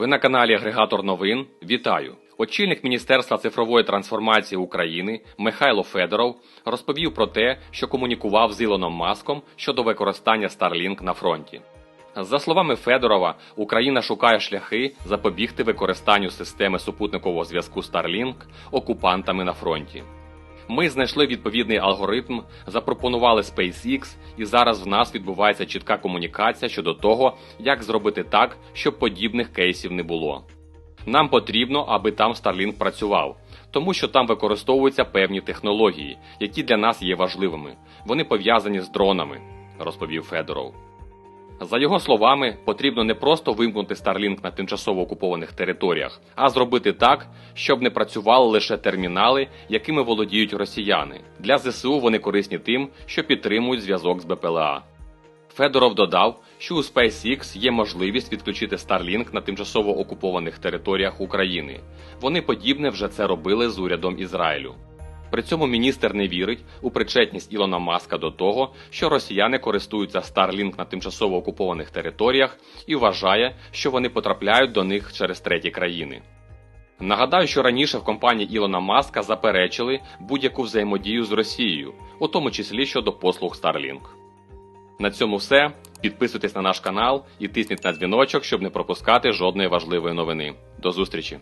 Ви на каналі Агрегатор новин. Вітаю! Очільник Міністерства цифрової трансформації України Михайло Федоров розповів про те, що комунікував з Ілоном Маском щодо використання Starlink на фронті. За словами Федорова, Україна шукає шляхи запобігти використанню системи супутникового зв'язку Starlink окупантами на фронті. Ми знайшли відповідний алгоритм, запропонували SpaceX, і зараз в нас відбувається чітка комунікація щодо того, як зробити так, щоб подібних кейсів не було. Нам потрібно, аби там Starlink працював, тому що там використовуються певні технології, які для нас є важливими. Вони пов'язані з дронами, розповів Федоров. За його словами, потрібно не просто вимкнути Starlink на тимчасово окупованих територіях, а зробити так, щоб не працювали лише термінали, якими володіють росіяни. Для ЗСУ вони корисні тим, що підтримують зв'язок з БПЛА. Федоров додав, що у SpaceX є можливість відключити Starlink на тимчасово окупованих територіях України. Вони подібне вже це робили з урядом Ізраїлю. При цьому міністр не вірить у причетність Ілона Маска до того, що росіяни користуються Starlink на тимчасово окупованих територіях і вважає, що вони потрапляють до них через треті країни. Нагадаю, що раніше в компанії Ілона Маска заперечили будь-яку взаємодію з Росією, у тому числі щодо послуг Starlink. На цьому все. Підписуйтесь на наш канал і тисніть на дзвіночок, щоб не пропускати жодної важливої новини. До зустрічі!